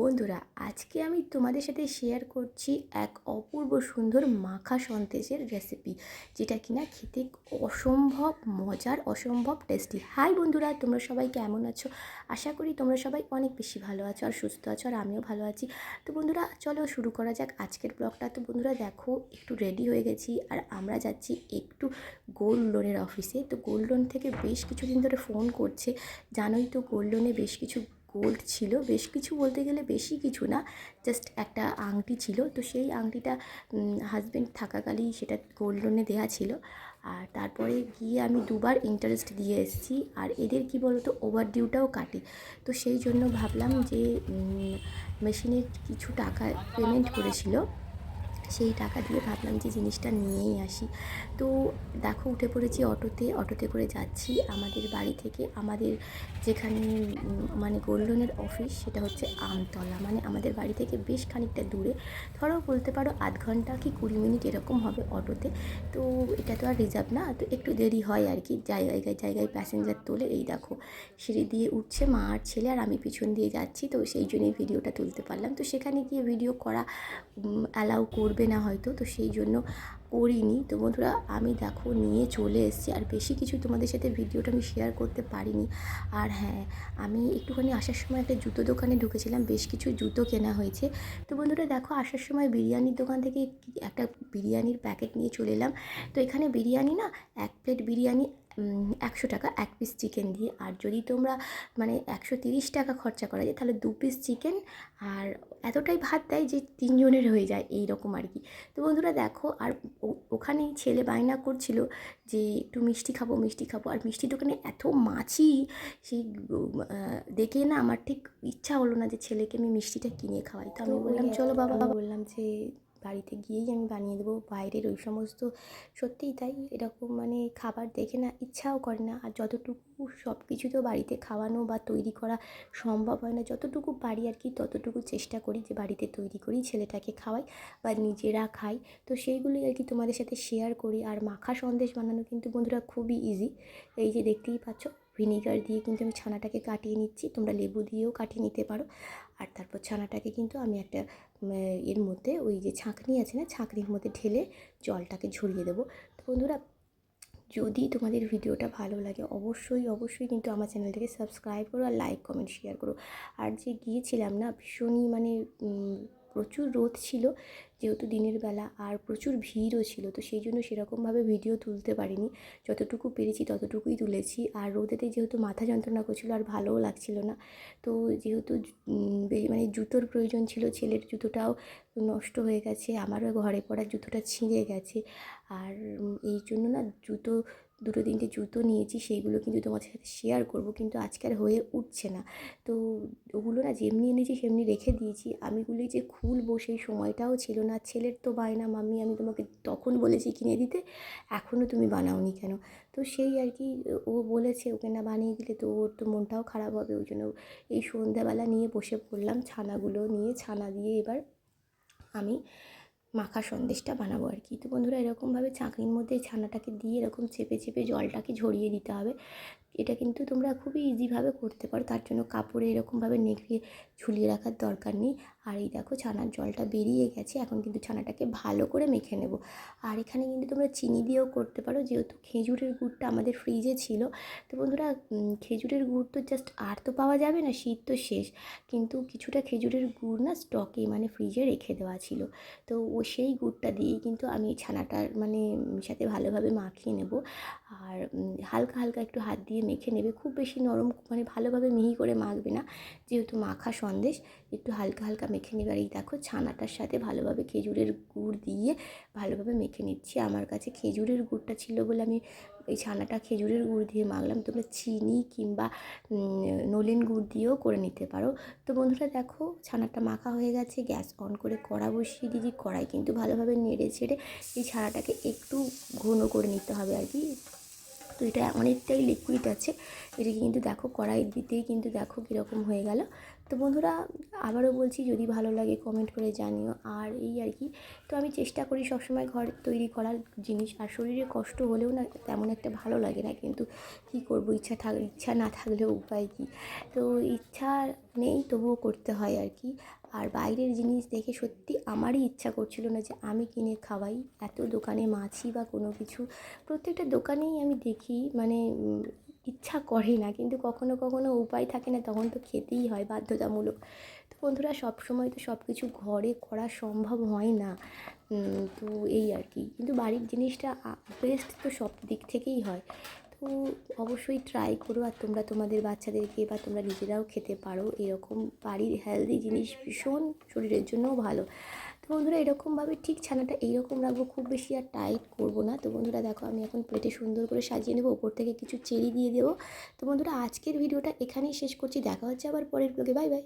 বন্ধুরা, আজকে আমি তোমাদের সাথে শেয়ার করছি এক অপূর্ব সুন্দর মাখা সন্দেশের রেসিপি যেটা কিনা খেতে অসম্ভব মজার, অসম্ভব টেস্টি হাই বন্ধুরা, তোমরা সবাই কেমন আছো? আশা করি তোমরা সবাই অনেক বেশি ভালো আছো আর সুস্থ আছো আর আমিও ভালো আছি। তো বন্ধুরা, চলো শুরু করা যাক আজকের ব্লগটা তো বন্ধুরা, দেখো, একটু রেডি হয়ে গেছি আর আমরা যাচ্ছি একটু গোল্ড লোনের অফিসে তো গোল্ড লোন থেকে বেশ কিছুদিন ধরে ফোন করছে। জানোই তো গোল্ড লোনে বেশ কিছু গোল্ড ছিল। বেশ কিছু বলতে গেলে বেশি কিছু না জাস্ট একটা আংটি ছিল। তো সেই আংটিটা হাজব্যান্ড থাকাকালেই সেটা গোল্ড লোনে দেওয়া ছিল। আর তারপরে গিয়ে আমি দুবার ইন্টারেস্ট দিয়ে এসেছি। আর এদের কি বলতো ওভার ডিউটাও কাটে। তো সেই জন্য ভাবলাম যে মেশিনের কিছু টাকা পেমেন্ট করেছিল। সেই টাকা দিয়ে ভাবলাম যে জিনিসটা নিয়েই আসি। তো দেখো, উঠে পড়েছি অটোতে। অটোতে করে যাচ্ছি আমাদের বাড়ি থেকে। আমাদের যেখানে মানে গোল্ডনের অফিস, সেটা হচ্ছে আমতলা। মানে আমাদের বাড়ি থেকে বেশ খানিকটা দূরে। ধরো বলতে পারো আধ ঘণ্টা কি কুড়ি মিনিট এরকম হবে অটোতে। তো এটা তো আর রিজার্ভ না, তো একটু দেরি হয় আর কি। জায়গায় জায়গায় প্যাসেঞ্জার তোলে। এই দেখো, সিঁড়ি দিয়ে উঠছে মা আর ছেলে আর আমি পিছন দিয়ে যাচ্ছি। তো সেই জন্যই ভিডিওটা তুলতে পারলাম। তো সেখানে গিয়ে ভিডিও করা অ্যালাউ করবে। না হয়তো, তো সেই জন্য করিনি। তো বন্ধুরা, আমি দেখো নিয়ে চলে এসেছি। আর বেশি কিছু তোমাদের সাথে ভিডিওটা আমি শেয়ার করতে পারিনি। আর হ্যাঁ আমি একটুখানি আসার সময় একটা জুতো দোকানে ঢুকেছিলাম। বেশ কিছু জুতো কেনা হয়েছে। তো বন্ধুরা, দেখো আসার সময় বিরিয়ানির দোকান থেকে একটা বিরিয়ানির প্যাকেট নিয়ে চলে এলাম। তো এখানে বিরিয়ানি না, এক প্লেট বিরিয়ানি একশো টাকা এক পিস চিকেন দিয়ে। আর যদি তোমরা মানে একশো তিরিশ টাকা খরচা করা যায় তাহলে দু পিস চিকেন আর এতটাই ভাত দেয় যে তিনজনের হয়ে যায় এই রকম আর কি। তো বন্ধুরা দেখো আর ওখানেই ছেলে বায়না করছিল যে একটু মিষ্টি খাব মিষ্টি খাব। আর মিষ্টি দোকানে এত মাছি সেই দেখে না আমার ঠিক ইচ্ছা হলো না যে ছেলেকে আমি মিষ্টিটা কিনে খাওয়াই। তো আমি বললাম চলো বাবা বললাম যে বাড়িতে গিয়েই আমি বানিয়ে দেবো। বাইরের ওই সমস্ত সত্যিই তাই এরকম মানে খাবার দেখে না ইচ্ছাও করে না। আর যতটুকু সব কিছু তো বাড়িতে খাওয়ানো বা তৈরি করা সম্ভব হয় না, যতটুকু পারি আর কি ততটুকু চেষ্টা করি যে বাড়িতে তৈরি করি, ছেলেটাকে খাওয়াই বা নিজেরা খাই। তো সেইগুলোই আর কি তোমাদের সাথে শেয়ার করি। আর মাখা সন্দেশ বানানো কিন্তু বন্ধুরা খুবই ইজি এই যে দেখতেই পাচ্ছ। ভিনিগার দিয়ে কিন্তু আমি ছানাটাকে কাটিয়ে নিচ্ছি। তোমরা লেবু দিয়েও কাটিয়ে নিতে পারো। আর তারপর ছানাটাকে কিন্তু আমি একটা এর মধ্যে ওই যে ছাঁকনি আছে না, ছাঁকনির মধ্যে ঢেলে জলটাকে ঝরিয়ে দেবো। তো বন্ধুরা, যদি তোমাদের ভিডিওটা ভালো লাগে, অবশ্যই অবশ্যই কিন্তু আমার চ্যানেলটাকে সাবস্ক্রাইব করো আর লাইক, কমেন্ট, শেয়ার করো। আর যে গিয়েছিলাম না, ভীষণই মানে প্রচুর রোদ ছিল, যেহেতু দিনের বেলা আর প্রচুর ভিড়ও ছিল, তো সেই জন্য সেরকমভাবে ভিডিও তুলতে পারিনি। যতটুকু পেরেছি ততটুকুই তুলেছি। আর রোদেতে যেহেতু মাথা যন্ত্রণা করছিল আর ভালোও লাগছিল না, তো যেহেতু মানে জুতোর প্রয়োজন ছিল, ছেলের জুতোটাও নষ্ট হয়ে গেছে, আমারও ঘরে পড়া জুতোটা ছিঁড়ে গেছে। আর এই জন্য না জুতো দুটো তিনটে জুতো নিয়েছি, সেইগুলো কিন্তু তোমাদের সাথে শেয়ার করব, কিন্তু আজকে আর হয়ে উঠছে না। তো ওগুলো না যেমনি এনেছি সেমনি রেখে দিয়েছি। আমিগুলি যে খুলবো সেই সময়টাও ছিল না। ছেলের তো বায়না, মাম্মি আমি তোমাকে তখন বলেছি কিনে দিতে এখনও তুমি বানাওনি কেন? তো সেই আর কি, ও বলেছে ওকে না বানিয়ে দিলে তো ওর তো মনটাও খারাপ হবে, ওই জন্য এই সন্ধ্যাবেলা নিয়ে বসে পড়লাম ছানাগুলো নিয়ে। ছানা দিয়ে এবার আমি মাখা সন্দেশটা বানাবো আর কি। তো বন্ধুরা এরকমভাবে চাকরির মধ্যে ছানাটাকে দিয়ে এরকম চেপে চেপে জলটাকে ঝরিয়ে দিতে হবে। এটা কিন্তু তোমরা খুবই ইজিভাবে করতে পারো। তার জন্য কাপড়ে এরকমভাবে নেকড়ে ঝুলিয়ে রাখার দরকার নেই। আর এই দেখো ছানার জলটা বেরিয়ে গেছে, এখন কিন্তু ছানাটাকে ভালো করে মেখে নেব। আর এখানে কিন্তু তোমরা চিনি দিয়েও করতে পারো, যেহেতু খেজুরের গুড়টা আমাদের ফ্রিজে ছিল। তো বন্ধুরা খেজুরের গুড় তো জাস্ট আর তো পাওয়া যাবে না, শীত তো শেষ। কিন্তু কিছুটা খেজুরের গুড় না স্টকে মানে ফ্রিজে রেখে দেওয়া ছিল। তো ও সেই গুড়টা দিয়েই কিন্তু আমি ছানাটার মানে সাথে ভালোভাবে মাখিয়ে নেব। আর হালকা হালকা একটু হাত দিয়ে মেখে নেবে। খুব বেশি নরম মানে ভালোভাবে মিহি করে মাখবে না। যেহেতু মাখা সন্দেশ, একটু হালকা হালকা মেখে নেবে। আর এই দেখো ছানাটার সাথে ভালোভাবে খেজুরের গুড় দিয়ে ভালোভাবে মেখে নিচ্ছি। আমার কাছে খেজুরের গুড়টা ছিল বলে আমি এই ছানাটা খেজুরের গুড় দিয়ে মাখলাম। তোমরা চিনি কিংবা নলেন গুড় দিয়েও করে নিতে পারো। তো বন্ধুরা দেখো, ছানাটা মাখা হয়ে গেছে। গ্যাস অন করে কড়া বসিয়ে দিয়েছি। কড়াই কিন্তু ভালোভাবে নেড়ে ছেড়ে এই ছানাটাকে একটু ঘন করে নিতে হবে আর কি। তো এটা অনেকটাই লিকুইড আছে। এটাকে কিন্তু দেখো কড়াই দিতেই কিন্তু দেখো কীরকম হয়ে গেল। তো বন্ধুরা, আবারও বলছি, যদি ভালো লাগে কমেন্ট করে জানিও। আর এই আর কি, তো আমি চেষ্টা করি সবসময় ঘর তৈরি করার জিনিস। আর শরীরে কষ্ট হলেও না তেমন একটা ভালো লাগে না। কিন্তু কি করব, ইচ্ছা থাক, ইচ্ছা না থাকলেও উপায় কী? তো ইচ্ছা নেই তবুও করতে হয় আর কি। আর বাইরের জিনিস দেখে সত্যি আমারই ইচ্ছা করছিল না যে আমি কিনে খাওয়াই। এত দোকানে মাছি বা কোনো কিছু, প্রত্যেকটা দোকানেই আমি দেখি মানে ইচ্ছা করে না। কিন্তু কখনো কখনো উপায় থাকে না, তখন তো খেতেই হয় বাধ্যতামূলক। তো বন্ধুরা সব সময় তো সব কিছু ঘরে করা সম্ভব হয় না। তো এই আর কি। কিন্তু বাড়ির জিনিসটা বেস্ট তো সব দিক থেকেই হয়। অবশ্যই ট্রাই করো আর তোমরা তোমাদের বাচ্চাদেরকে বা তোমরা নিজেরাও খেতে পারো। এরকম বাড়ির হেলদি জিনিস ভীষণ শরীরের জন্যও ভালো। তো বন্ধুরা, এরকমভাবে ঠিক ছানাটা এইরকম রাখব, খুব বেশি আর টাইট করব না। তো বন্ধুরা, দেখো আমি এখন প্লেটে সুন্দর করে সাজিয়ে নেব ওপর থেকে কিছু চেরি দিয়ে দেবো। তো বন্ধুরা, আজকের ভিডিওটা এখানেই শেষ করছি। দেখা হচ্ছে আবার পরের ব্লগে বাই বাই